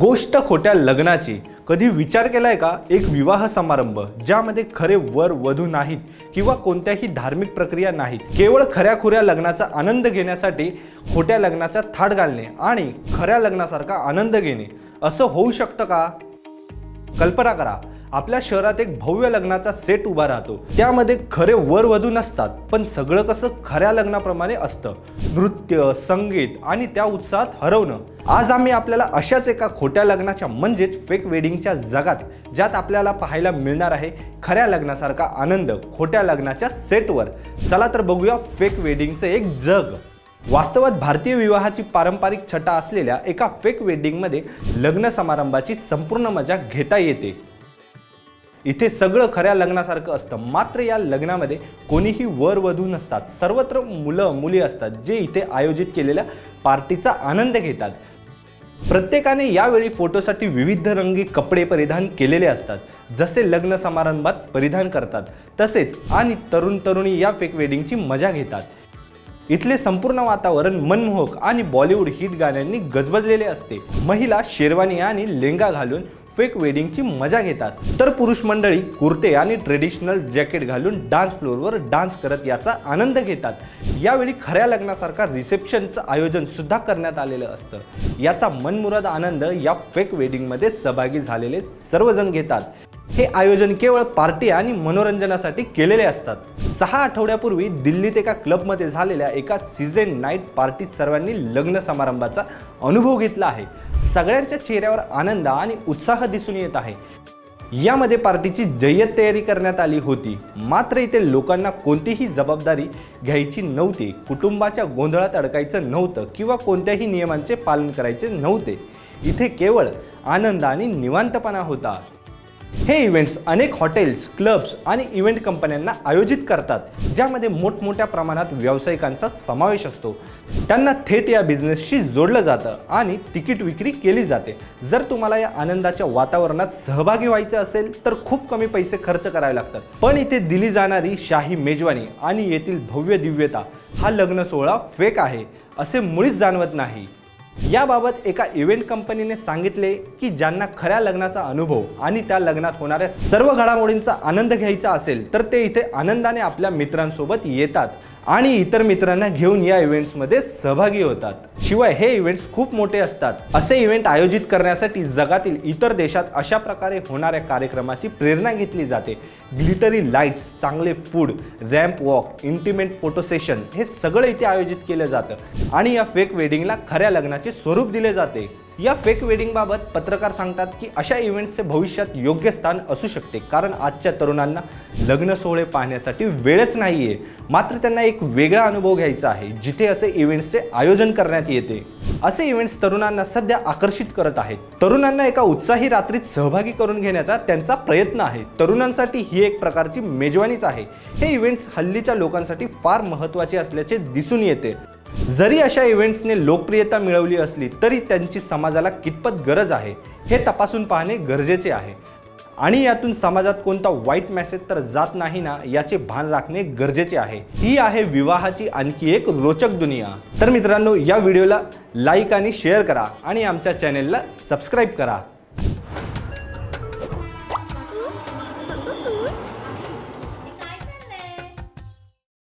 गोष्ट खोट्या लग्नाची. कधी विचार केलाय का? एक विवाह समारंभ ज्यामध्ये खरे वर वधू नाहीत किंवा कोणत्याही धार्मिक प्रक्रिया नाहीत. केवळ खऱ्याखुऱ्या लग्नाचा आनंद घेण्यासाठी खोट्या लग्नाचा थाट घालणे आणि खऱ्या लग्नासारखा आनंद घेणे. असं होऊ शकतं का? कल्पना करा. आपल्या शहरात एक भव्य लग्नाचा सेट उभा राहतो. त्यामध्ये खरे वर वधू नसतात पण सगळं कसं खऱ्या लग्नाप्रमाणे असतं. नृत्य संगीत आणि त्या उत्साहात हरवणं. आज आम्ही आपल्याला अशाच एका खोट्या लग्नाच्या म्हणजेच फेक वेडिंगच्या जगात ज्यात आपल्याला पाहायला मिळणार आहे खऱ्या लग्नासारखा आनंद खोट्या लग्नाच्या सेटवर. चला तर बघूया फेक वेडिंगचं एक जग. वास्तवात भारतीय विवाहाची पारंपरिक छटा असलेल्या एका फेक वेडिंगमध्ये लग्न समारंभाची संपूर्ण मजा घेता येते. इथे सगळं खऱ्या लग्नासारखं असतं. मात्र या लग्नामध्ये कोणीही वर वधू नसतात. सर्वत्र मुलं मुली असतात जे इथे आयोजित केलेल्या पार्टीचा आनंद घेतात. प्रत्येकाने यावेळी फोटोसाठी विविध रंगी कपडे परिधान केलेले असतात. जसे लग्न समारंभात परिधान करतात तसेच आणि तरुण तरुणी या फेक वेडिंगची मजा घेतात. इथले संपूर्ण वातावरण मनमोहक आणि बॉलिवूड हिट गाण्यांनी गजबजलेले असते. महिला शेरवानी आणि लेंगा घालून फेक वेडिंगची मजा घेतात. तर पुरुष मंडळी कुर्ते आणि ट्रेडिशनल जॅकेट घालून डान्स फ्लोअरवर डान्स करत याचा आनंद घेतात. यावेळी खऱ्या लग्नासारखा रिसेप्शनचं आयोजन सुद्धा करण्यात आलेलं असतं. याचा मनमुराद आनंद या फेक वेडिंगमध्ये सहभागी झालेले सर्वजण घेतात. हे आयोजन केवळ पार्टी आणि मनोरंजनासाठी केलेले असतात. सहा आठवड्यापूर्वी दिल्लीत एका क्लबमध्ये झालेल्या एका सीझन नाईट पार्टीत सर्वांनी लग्न समारंभाचा अनुभव घेतला आहे. सगळ्यांच्या चेहऱ्यावर आनंद आणि उत्साह दिसून येत आहे. यामध्ये पार्टीची जय्यत तयारी करण्यात आली होती. मात्र इथे लोकांना कोणतीही जबाबदारी घ्यायची नव्हती. कुटुंबाच्या गोंधळात अडकायचं नव्हतं किंवा कोणत्याही नियमांचे पालन करायचे नव्हते. इथे केवळ आनंद आणि निवांतपणा होता. हे इव्हेंट्स अनेक हॉटेल्स क्लब्स आणि इव्हेंट कंपन्यांना आयोजित करतात ज्यामध्ये मोठमोठ्या प्रमाणात व्यावसायिकांचा समावेश असतो. त्यांना थेट या बिझनेसशी जोडलं जातं आणि तिकीट विक्री केली जाते. जर तुम्हाला या आनंदाच्या वातावरणात सहभागी व्हायचं असेल तर खूप कमी पैसे खर्च करावे लागतात. पण इथे दिली जाणारी शाही मेजवानी आणि येथील भव्य दिव्यता हा लग्न सोहळा फेक आहे असे मुळीच जाणवत नाही. याबाबत एका इव्हेंट कंपनीने सांगितले की ज्यांना खऱ्या लग्नाचा अनुभव आणि त्या लग्नात होणाऱ्या सर्व घडामोडींचा आनंद घ्यायचा असेल तर ते इथे आनंदाने आपल्या मित्रांसोबत येतात. आणि इतर मित्रांना घेऊन या इव्हेंट्समध्ये सहभागी होतात. शिवाय हे इव्हेंट्स खूप मोठे असतात. असे इव्हेंट आयोजित करण्यासाठी जगातील इतर देशात अशा प्रकारे होणाऱ्या कार्यक्रमाची प्रेरणा घेतली जाते. ग्लिटरी लाईट्स चांगले food ramp walk intimate photo session हे सगळं इथे आयोजित केलं जातं. आणि या फेक वेडिंगला खऱ्या लग्नाचे स्वरूप दिले जाते. या फेक वेडिंगबाबत पत्रकार सांगतात की अशा इव्हेंट्सचे भविष्यात योग्य स्थान असू शकते. कारण आजच्या तरुणांना लग्न सोहळे पाहण्यासाठी वेळच नाही आहे मात्र त्यांना एक वेगळा अनुभव घ्यायचा आहे. जिथे असे इव्हेंट्सचे आयोजन करण्यात येते असे इव्हेंट्स तरुणांना सध्या आकर्षित करत आहेत. तरुणांना एका उत्साही रात्रीत सहभागी करून घेण्याचा त्यांचा प्रयत्न आहे. तरुणांसाठी ही एक प्रकारची मेजवानीच आहे. हे इव्हेंट्स हल्लीच्या लोकांसाठी फार महत्त्वाचे असल्याचे दिसून येते. जरी अशा इव्हेंट्सने लोकप्रियता मिळवली असली तरी त्यांची समाजाला कितपत गरज आहे हे तपासून पाहणे गरजेचे आहे. आणि यातून समाजात कोणता वाईट मेसेज तर जात नाही ना याचे भान राखणे गरजेचे आहे. ही आहे विवाहाची आणखी एक रोचक दुनिया. तर मित्रांनो या व्हिडिओला लाईक आणि शेअर करा आणि आमच्या चॅनेलला सबस्क्राईब करा.